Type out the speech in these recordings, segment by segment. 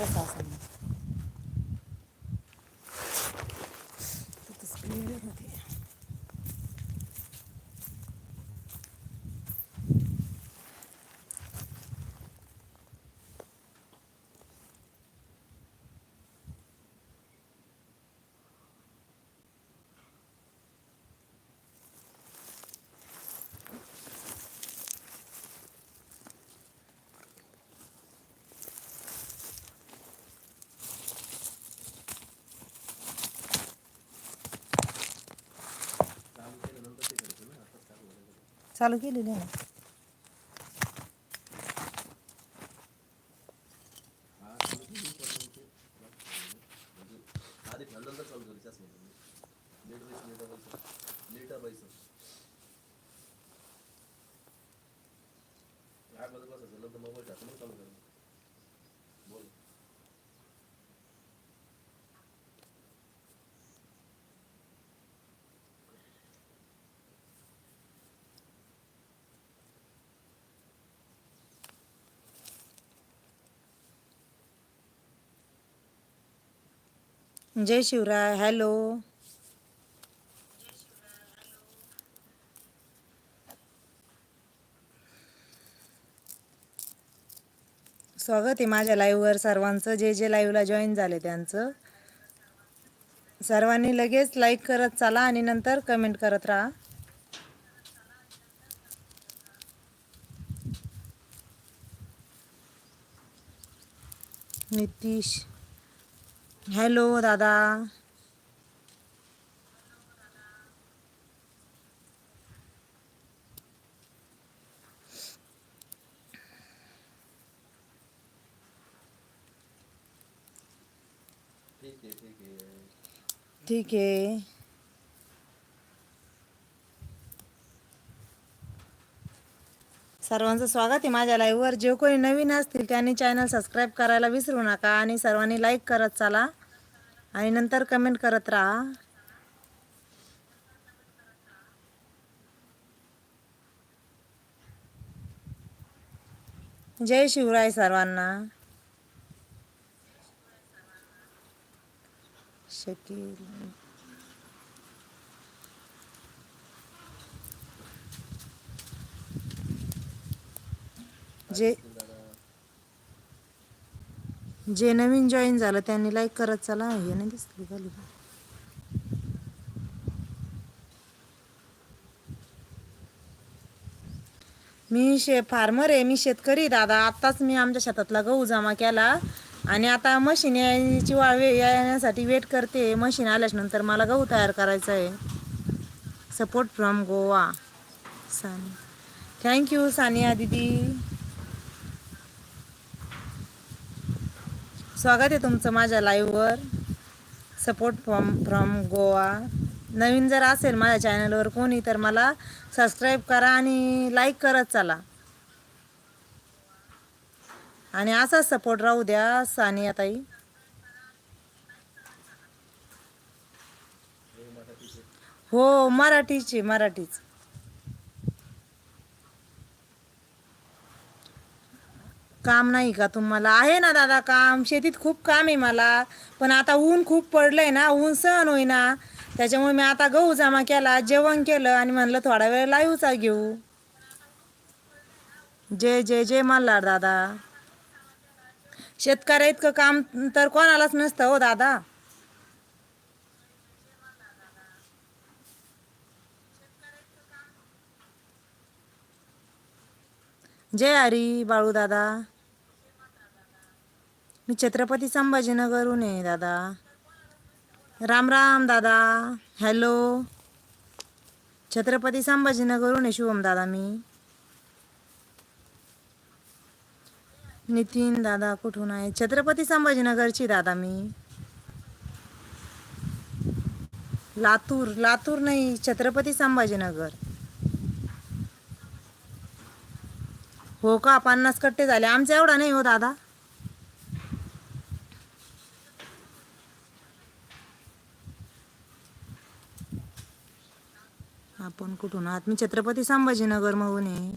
तसा असं तिथंच चालू केलेली आहे ना. जय शिवराय हॅलो. स्वागत आहे माझ्या लाईव्हवर सर्वांचं. जे जे लाईव्हला जॉईन झाले त्यांचं. सर्वांनी लगेच लाईक करत चाला आणि नंतर कमेंट करत राहा. नितीश. हॅलो दादा. ठीक आहे. सर्वांचं स्वागत आहे माझ्या लाईव्हवर जे कोणी नवीन असतील त्यांनी चॅनल सबस्क्राईब करायला विसरू नका आणि सर्वांनी लाईक करत चला. आणि नंतर कमेंट करत राहा. जय शिवराय सर्वांना. शकील. जे जे नवीन जॉईन झालं त्यांनी लाईक करत चला. हे नाही दिसली मी शे फार्मर आहे मी शेतकरी दादा. आत्ताच मी आमच्या शेतातला गहू जमा केला. आणि आता मशीन यायची वाळ वे- येण्यासाठी वेट करते. मशीन आल्याच्यानंतर मला गहू तयार करायचा आहे. सपोर्ट फ्रॉम गोवा सानी थँक्यू सानिया दीदी स्वागत आहे तुमचं माझ्या लाईव्हवर सपोर्ट फ्रॉम फ्रॉम गोवा नवीन जर असेल माझ्या चॅनलवर कोणी तर मला सबस्क्राईब करा आणि लाईक करत चला. आणि असाच सपोर्ट राहू द्या सानिया ताई हो मराठीची मराठीच. काम नाही का तुम्हाला? आहे ना दादा काम. शेतीत खूप काम आहे मला. पण आता ऊन खूप पडलंय ना ऊन सहन होईना. त्याच्यामुळे मी आता गहू जमा केला जेवण केलं आणि म्हणलं थोडा वेळ लाईव्हचा घेऊ. जय जय जय मल्हार दादा. शेतकऱ्या इतकं काम तर कोणालाच नसतं हो दादा. जय हरी बाळू दादा. मी छत्रपती संभाजीनगरहून आहे दादा. राम राम दादा. हॅलो छत्रपती संभाजीनगरहून आहे शुभम दादा मी. नितीन दादा कुठून आहे? छत्रपती संभाजीनगरची दादा मी. लातूर लातूर नाही छत्रपती संभाजीनगर. हो का? पन्नास कट्टे झाले. आमचा एवढा नाही हो दादा. आपण कुठून? आहात मी छत्रपती संभाजीनगर मधून आहे.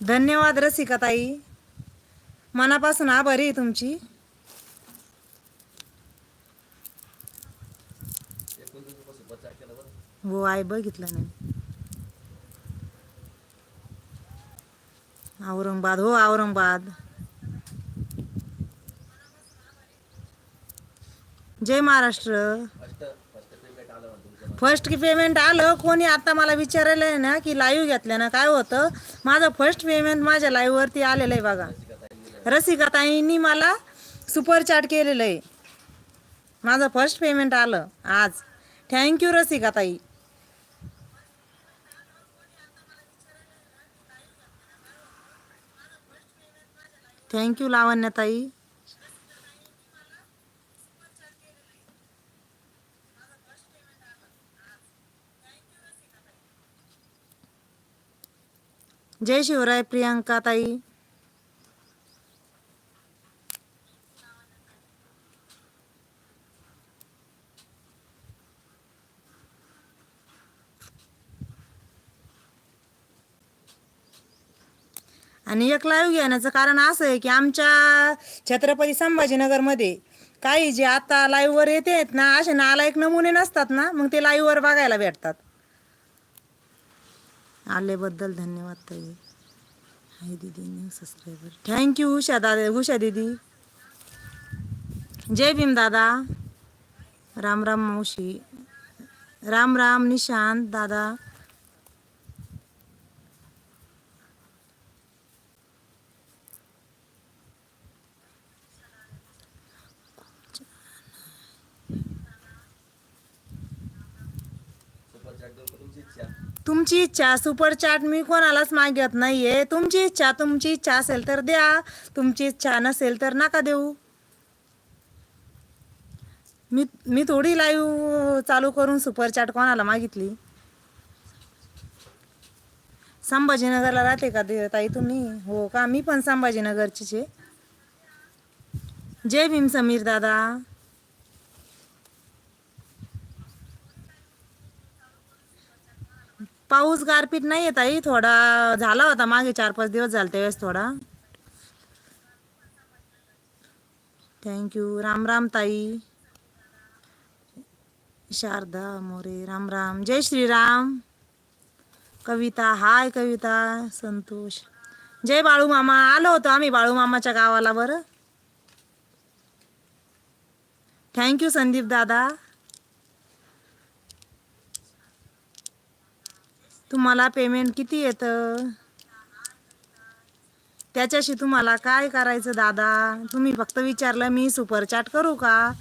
धन्यवाद रसिका ताई. मनापासून आभारी आहे तुमची. हो आहे बघितलं नाही. औरंगाबाद हो औरंगाबाद. जय महाराष्ट्र. फर्स्ट पेमेंट आलं की पेमेंट आलं कोणी आता मला विचारायला आहे ना की लाईव्ह घेतल्यानं काय होतं? माझं फर्स्ट पेमेंट माझ्या लाईव्हवरती आलेलं आहे बघा. रसिकाताईंनी मला सुपर चॅट केलेलं आहे. माझं फर्स्ट पेमेंट आलं आज. थँक्यू रसिकाताई. थँक्यू लावण्याताई. जय शिवराय प्रियांका ताई. आणि एक लाईव्ह घेण्याचं कारण असं आहे की आमच्या छत्रपती संभाजीनगरमध्ये काही जे आता लाईव्हवर येते आहेत ना असे नालायक नमुने नसतात ना मग ते लाईव्हवर बघायला भेटतात. आल्याबद्दल धन्यवाद ताई. हाय दीदी न्यू सबस्क्रायबर थँक्यू उषा दादा उषा दीदी. जय भीम दादा. राम राम मावशी. राम राम, निशांत दादा. का तुमची इच्छा सुपर चॅट मी कोणालाच मागत नाहीये. तुमची इच्छा तुमची इच्छा असेल तर द्या. तुमची इच्छा नसेल तर नका देऊ. मी मी थोडी लाईव्ह चालू करून सुपर चॅट कोणाला मागितली? संभाजीनगरला राहते का दे ताई तुम्ही? हो का? मी पण संभाजीनगरचीच आहे. जय भीम समीर दादा. पाऊस गारपीट नाही येत आई थोडा झाला होता मागे चार पाच दिवस झाले त्यावेळेस थोडा. थँक्यू राम राम ताई. शारदा मोरे राम राम. जय श्रीराम. कविता हाय कविता संतोष. जय बाळू मामा. आलो होतो आम्ही बाळू मामाच्या गावाला बरं. थँक्यू संदीप दादा. तुम्हाला पेमेंट किती येतं? त्याच्याशी तुम्हाला काय करायचं दादा? तुम्ही फक्त विचारलं मी सुपर चॅट करू का?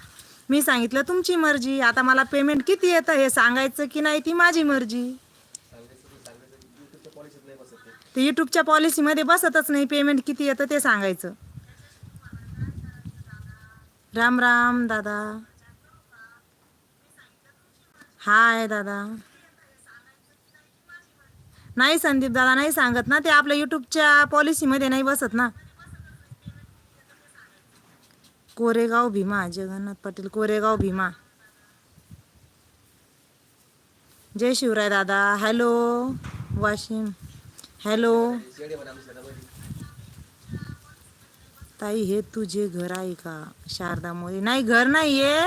मी सांगितलं तुमची मर्जी. आता मला पेमेंट किती येतं हे सांगायचं की नाही ती माझी मर्जी. ते युट्यूबच्या ते पॉलिसीमध्ये बसतच नाही पेमेंट किती येतं ते सांगायचं. राम राम दादा. हाय दादा. नाही संदीप दादा नाही सांगत ना ते आपल्या यूट्यूबच्या पॉलिसीमध्ये नाही बसत ना. कोरेगाव भीमा जगन्नाथ पाटील कोरेगाव भीमा. जय शिवराय दादा हॅलो वाशिम. हॅलो. ताई हे तुझे घर आहे का? शारदा मोरे. नाही घर नाहीये.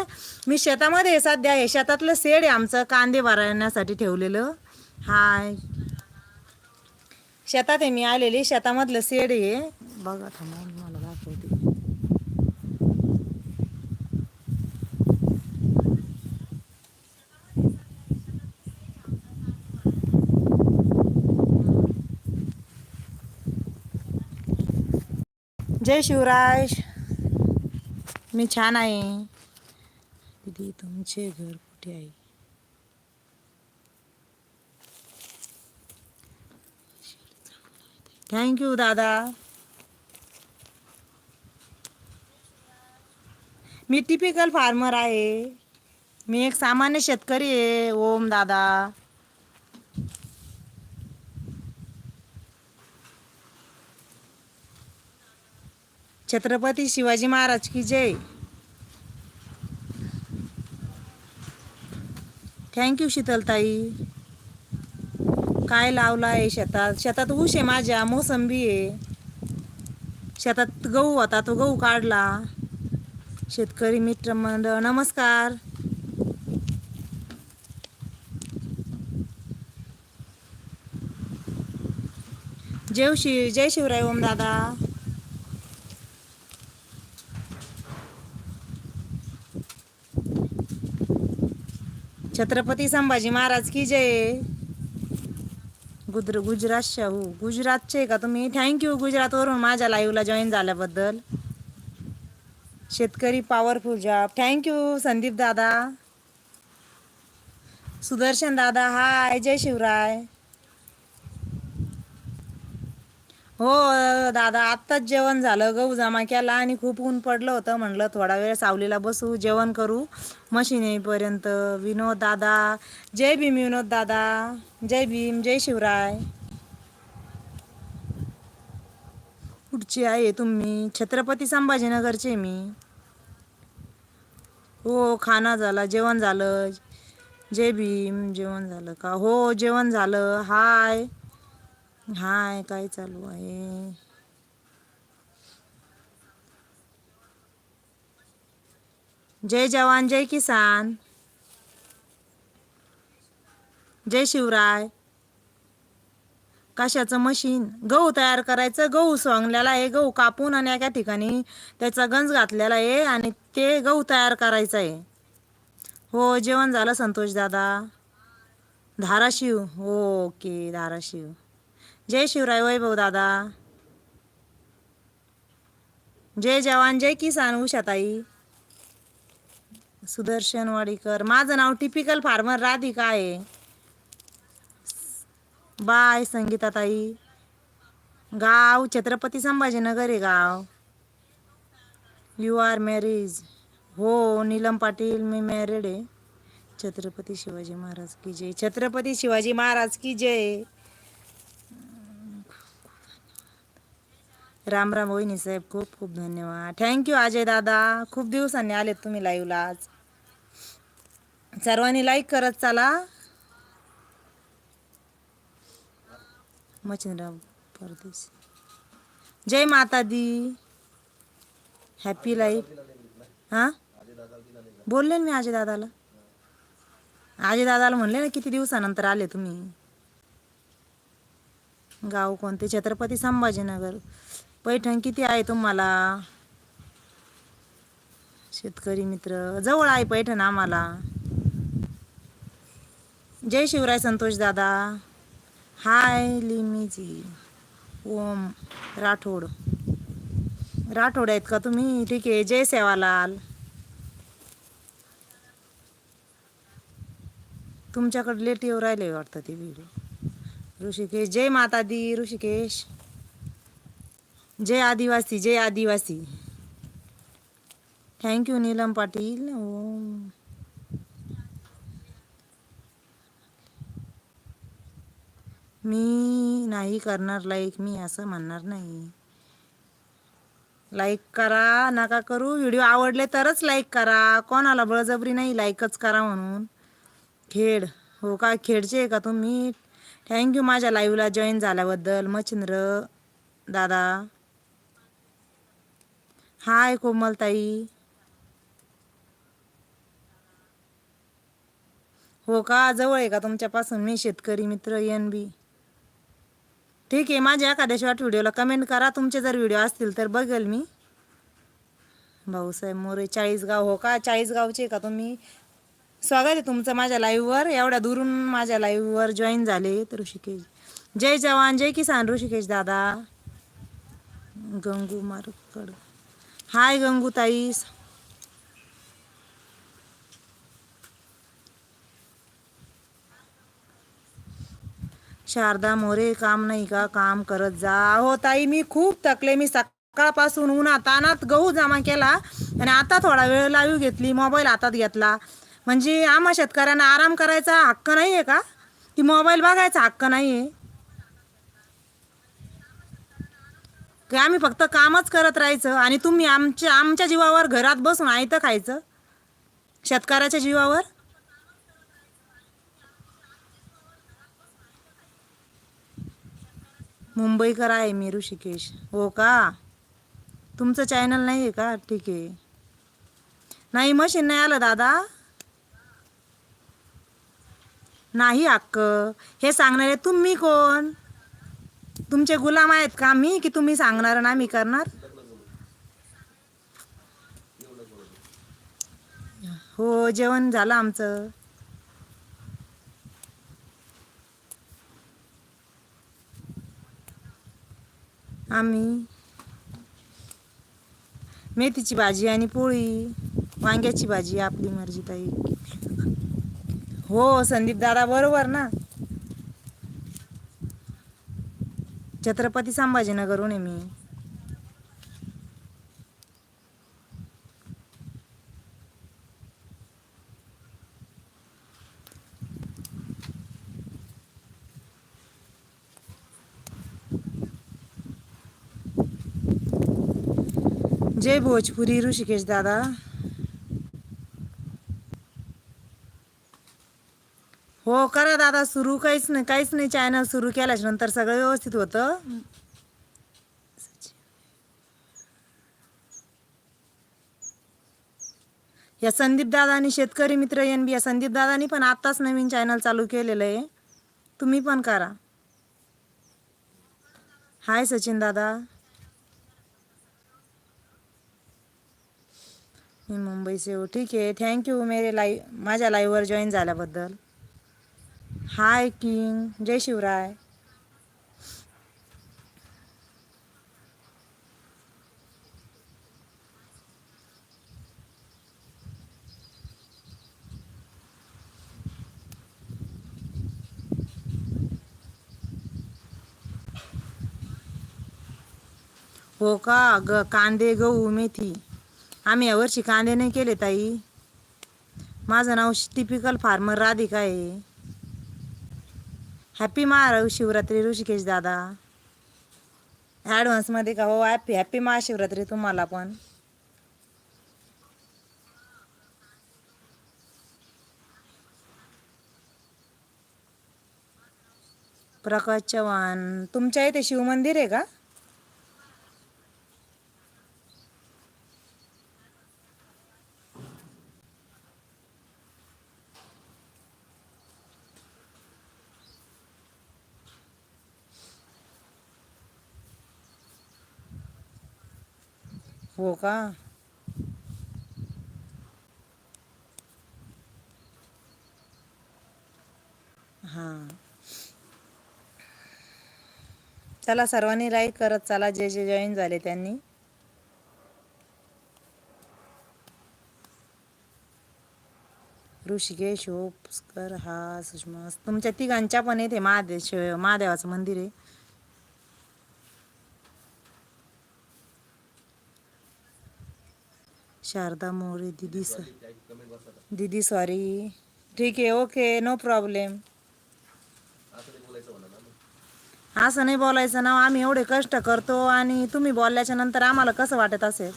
मी शेतामध्ये सध्या. आहे शेतातलं शेड आहे आमचं कांदे वारण्यासाठी ठेवलेलं. हाय. शेतात आहे मी आलेली. शेतामधलं सेड आहे. बघा थांबा मला दाखवते. जय शिवराय. मी छान आहे. दीदी तुमचे घर कुठे आहे? थँक्यू दादा मी टिपिकल फार्मर आहे. मी एक सामान्य शेतकरी आहे. ओम दादा. छत्रपती शिवाजी महाराज की जय. थँक्यू शीतलताई. काय लावला आहे शेतात? शेतात ऊस आहे माझ्या मोसंबी आहे. शेतात गहू होता तो गहू काढला. शेतकरी मित्र मंडळ नमस्कार. जय शिव जय शिवराय ओम दादा. छत्रपती संभाजी महाराज की जय. गुजर गुजरात शाहू हो, गुजरातचे का तुम्ही? थँक्यू गुजरातवरून माझ्या लाईव्हला जॉईन झाल्याबद्दल. शेतकरी पॉवरफुल जॉब थँक्यू संदीप दादा. सुदर्शन दादा हाय जय शिवराय. हो दादा आत्ताच जेवण झालं. गहू जमा केला आणि खूप ऊन पडलं होतं. म्हणलं थोडा वेळ सावलीला बसू जेवण करू. मशीन येईपर्यंत विनोद दादा जय भीम विनोद दादा जय भीम जय शिवराय. कुठची आहे तुम्ही? छत्रपती संभाजीनगरचे मी. हो खाना झाला जेवण झालं. जय भीम जेवण झालं का? हो जेवण झालं. हाय. हाय काय चालू आहे? जय जवान जय किसान. जय शिवराय. कशाचं मशीन? गहू तयार करायचं गहू सोंगलेला आहे गहू कापून आणि एका ठिकाणी त्याचा गंज घातलेला आहे आणि ते गहू तयार करायचं आहे. हो जेवण झालं संतोष दादा. धाराशिव. हो ओके धाराशिव. जय शिवराय वैभव दादा. जय जवान जय किसान उषाताई सुदर्शन वाडीकर माझं नाव टिपिकल फार्मर राधिका आहे. बाय संगीताताई. गाव छत्रपती संभाजीनगर आहे गाव. यू आर मॅरीज हो नीलम पाटील मी मॅरिड आहे. छत्रपती शिवाजी महाराज की जय. छत्रपती शिवाजी महाराज की जय. राम राम वहिनी साहेब खूप खूप धन्यवाद. थँक्यू अजय दादा. खूप दिवसांनी आलेत तुम्ही लाईव्हला आज. सर्वांनी लाईक करत चला. मच्छिंद्रराव परदेश. जय माता दी हॅपी लाईफ हां? बोलले ना मी अजय दादाला. अजय दादाला म्हणले ना किती दिवसानंतर आले तुम्ही. गाव कोणते? छत्रपती संभाजीनगर. पैठण किती आहे तुम्हाला? शेतकरी मित्र जवळ आहे पैठण आम्हाला. जय शिवराय संतोष दादा. हाय लिमीजी. ओम राठोड. राठोड आहेत का तुम्ही? ठीक आहे जय सेवालाल. तुमच्याकडे लेट येऊ राहिले वाटतं ते व्हिडिओ ऋषिकेश जय माता दी ऋषिकेश. जय आदिवासी जय आदिवासी. Thank you Neelam Patil Om. मी नाही करणार लाईक मी असं म्हणणार नाही. लाईक करा नका करू. व्हिडिओ आवडले तरच लाईक करा. कोणाला बळजबरी नाही लाईकच करा म्हणून. खेड. हो का? खेडचे का तुम्ही? थँक्यू माझ्या लाईव्हला जॉईन झाल्याबद्दल. मच्छिंद्र दादा. हाय कोमलताई. हो का? जवळ आहे का तुमच्यापासून? मी शेतकरी मित्र एन बी ठीक आहे माझ्या एखाद्या शॉर्ट व्हिडिओला कमेंट करा. तुमचे जर व्हिडिओ असतील तर बघेल मी. भाऊसाहेब मोरे चाळीसगाव हो का? चाळीसगावचे का तुम्ही? स्वागत आहे तुमचं माझ्या लाईव्हवर एवढ्या दुरून माझ्या लाईव्हवर जॉईन झाले तर ऋषिकेश. जय जवान जय किसान ऋषिकेश दादा. गंगू मारकड हाय गंगूताई शारदा मोरे काम नाही का? काम करत जा. हो ताई मी खूप थकले. मी सकाळपासून उन्हा तानात गहू जमा केला आणि आता थोडा वेळ लाईव्ह घेतली मोबाईल हातात घेतला. म्हणजे आम्हा शेतकऱ्यांना आराम करायचा हक्क नाही आहे का? की मोबाईल बघायचा हक्क नाही आहे की आम्ही फक्त कामच करत राहायचं आणि तुम्ही आमच्या आमच्या जीवावर घरात बसून आयतं खायचं. शेतकऱ्याच्या जीवावर? मुंबईकर आहे मी ऋषिकेश. हो का? तुमचं चॅनल नाही आहे का? ठीक आहे. नाही मशीन नाही आलं दादा. नाही हक्क हे सांगणारे तुम्ही कोण? तुमचे गुलाम आहेत का? मी की तुम्ही सांगणार ना मी करणार? हो जेवण झालं आमचं. आम्ही मेथीची भाजी आणि पोळी वांग्याची भाजी आपली मर्जी ताई. हो संदीप दादा बरोबर ना? छत्रपती संभाजीनगरहून आहे मी. जय भोजपुरी ऋषिकेश दादा. हो करा दादा सुरू. काहीच नाही काहीच नाही चॅनल सुरू केल्याच्यानंतर सगळं व्यवस्थित होतं. या संदीप दादानी शेतकरी मित्र एन बी या संदीप दादानी पण आत्ताच नवीन चॅनल चालू केलेलं आहे. तुम्ही पण करा. हाय सचिन दादा. मी मुंबई से हो ठीक आहे. थँक्यू मेरे लाईव्ह माझ्या लाईव्हवर जॉईन झाल्याबद्दल. हाय किंग जय शिवराय. हो का? ग कांदे गहू मेथी आम्ही यावर्षी कांदे नाही केले ताई. माझं नाव टिपिकल फार्मर राधिका आहे. हॅपी महाशिवरात्री ऋषिकेश दादा. ॲडव्हान्समध्ये का हो हॅपी हॅपी महाशिवरात्री तुम्हाला पण. प्रकाश चव्हाण तुमच्या इथे शिवमंदिर आहे का? हो का हां. चला सर्वांनी लाईक करत चला जे जे जॉईन झाले त्यांनी. ऋषिकेश हो पुष्कर हा सुषमा तुमच्या तिघांच्या पण येते महादेव महादेवाचं मंदिर आहे. शारदा मोरे दीदी स दीदी सॉरी ठीक आहे ओके नो प्रॉब्लेम असं नाही बोलायचं ना आम्ही एवढे कष्ट करतो आणि तुम्ही बोलल्याच्या नंतर आम्हाला कसं वाटत असेल?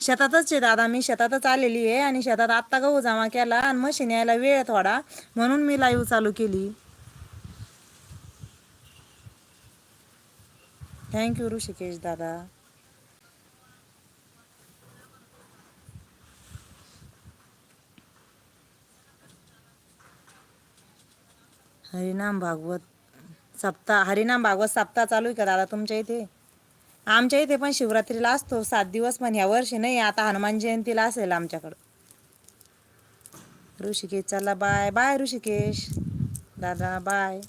शेतातच आहे दादा मी शेतातच आलेली आहे आणि शेतात आत्ता गहू जमा केला आणि मशीन यायला वेळ थोडा म्हणून मी लाईव्ह चालू केली. थँक्यू ऋषिकेश दादा. हरिनाम भागवत सप्ताह हरिनाम भागवत सप्ताह चालू आहे का दादा तुमच्या इथे? आमच्या इथे पण शिवरात्रीला असतो सात दिवस पण ह्या वर्षी नाही आता हनुमान जयंतीला असेल आमच्याकडं. ऋषिकेश चला बाय बाय ऋषिकेश. दादा बाय.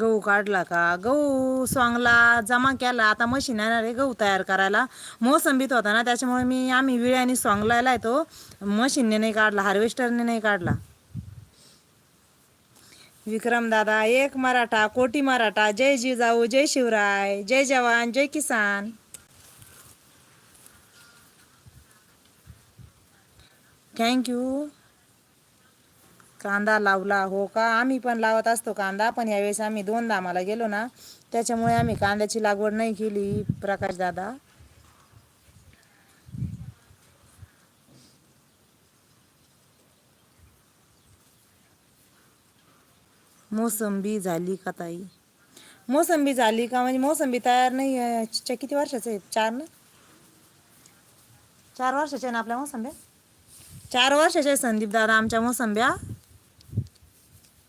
गहू काढला का? गहू स्वांगला जमा केला. आता मशीन येणार आहे गहू तयार करायला. मोसंबीत होता ना त्याच्यामुळे मी आम्ही विळ्याने स्वांगलायला येतो. मशीनने नाही काढला हार्वेस्टरने नाही काढला. विक्रम दादा एक मराठा कोटी मराठा. जय जिजाऊ जय शिवराय जय जवान जय किसान. थँक्यू कांदा लावला हो का? आम्ही पण लावत असतो कांदा पण यावेळेस आम्ही दोन दामाला गेलो ना त्याच्यामुळे आम्ही कांद्याची लागवड नाही केली प्रकाश दादा. मोसंबी झाली का ताई? मोसंबी झाली का? म्हणजे मोसंबी तयार नाही किती वर्षाचे आहेत चार ना? चार वर्षाचे ना आपल्या मोसंब्या? चार वर्षाचे संदीप दादा आमच्या मोसंब्या.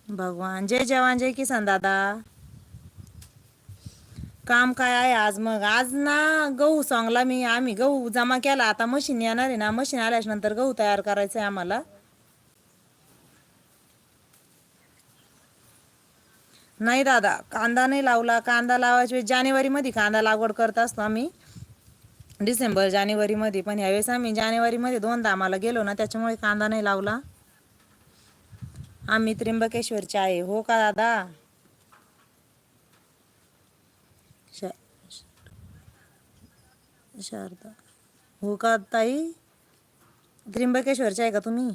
भगवान. जय जवान जय किसान दादा. काम काय आहे आज मग? आज ना गहू सॉंगला मी आम्ही गहू जमा केला. आता मशीन येणार आहे ना मशीन आल्याच्यानंतर गहू तयार करायचं आहे आम्हाला. नाही दादा कांदा नाही लावला. कांदा लावायच्या वेळेस जानेवारीमध्ये कांदा लागवड करत असतो आम्ही. डिसेंबर जानेवारीमध्ये. पण ह्यावेळेस आम्ही जानेवारीमध्ये दोनदा आम्हाला गेलो ना त्याच्यामुळे कांदा नाही लावला. आम्ही त्र्यंबकेश्वरचे आहे. हो का दादा? शारदा. हो का ताई? त्र्यंबकेश्वरचे आहे का तुम्ही?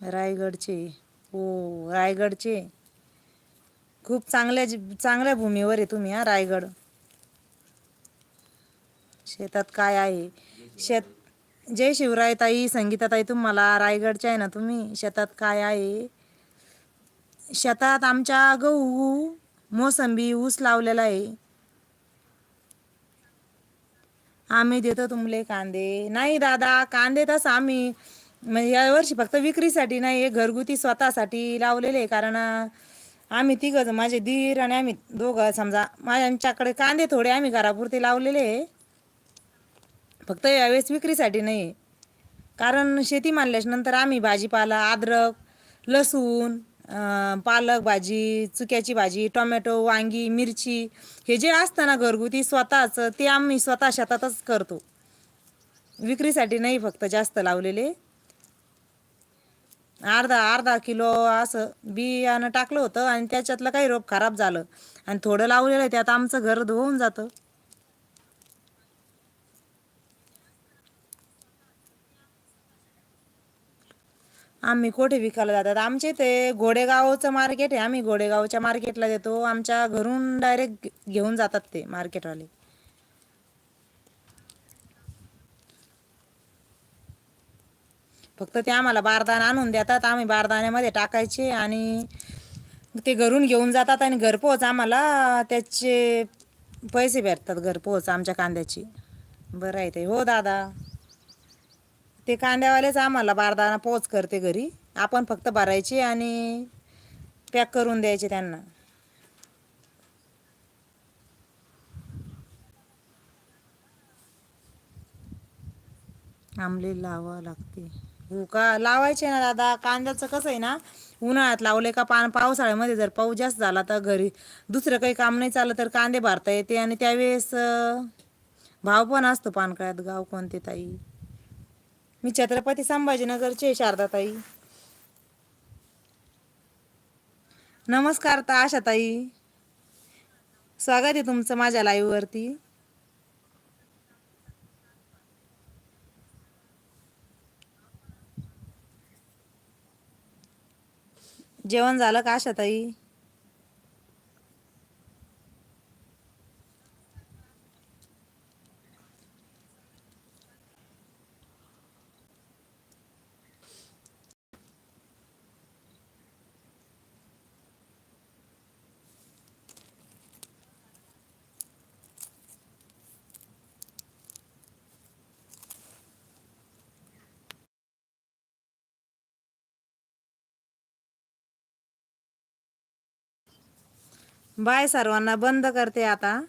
रायगडचे. हो रायगडचे. खूप चांगल्या चांगल्या भूमीवर आहे तुम्ही हा रायगड. शेतात काय आहे? शेत जय शिवराय ताई संगीता तुम्हाला रायगडच्या आहे ना तुम्ही शेतात काय आहे? शेतात आमच्या गहू मोसंबी ऊस लावलेला आहे. आम्ही देतो तुमले कांदे. नाही दादा कांदे तसं आम्ही म्हणजे यावर्षी फक्त विक्रीसाठी नाही घरगुती स्वतःसाठी लावलेले कारण आम्ही तिघं माझे दीर आणि आम्ही दोघं समजा माझ्याकडे कांदे थोडे आम्ही घरापुरते लावलेले फक्त यावेळेस विक्रीसाठी नाही. कारण शेती मानल्यानंतर आम्ही भाजीपाला अद्रक लसूण पालक भाजी चुक्याची भाजी टोमॅटो वांगी मिरची हे जे असतं ना घरगुती स्वतःचं ते आम्ही स्वतः शेतातच करतो. विक्रीसाठी नाही फक्त जास्त लावलेले. अर्धा अर्धा किलो असं बियाणं टाकलं होतं आणि त्याच्यातलं काही रोप खराब झालं. आणि थोडं लावलेलं आहे त्यात आमचं घर धुवून जातं. आम्ही कोठे विकायला जातात? आमचे ते घोडेगावचं मार्केट आहे. आम्ही घोडेगावच्या मार्केटला देतो. आमच्या घरून डायरेक्ट घेऊन जातात ते मार्केटवाले फक्त ते आम्हाला बारदाना आणून देतात. आम्ही बारदाण्यामध्ये टाकायचे आणि ते घरून घेऊन जातात आणि घरपोच आम्हाला त्याचे पैसे भेटतात घरपोच आमच्या कांद्याची. बरं आहे ते. हो दादा. ते कांद्यावालेच आम्हाला बारदाना पोच करते घरी. आपण फक्त भरायची आणि पॅक करून द्यायचे त्यांना. आंबले लावा लागते. हो का? लावायचे ना दादा. कांद्याचं कसं आहे ना उन्हाळ्यात लावले का पान पावसाळ्यामध्ये जर पाऊस जास्त झाला तर घरी दुसरं काही काम नाही चाललं तर कांदे भरता येते आणि त्यावेळेस भाव पण असतो पानकळ्यात गाव कोणते ताई? मी छत्रपती संभाजीनगरचे शारदा शारदाताई नमस्कार ता आशाताई स्वागत आहे तुमचं माझ्या लाईव्ह जेवण झालं का आशाताई बाय सर्वांना बंद करते आता.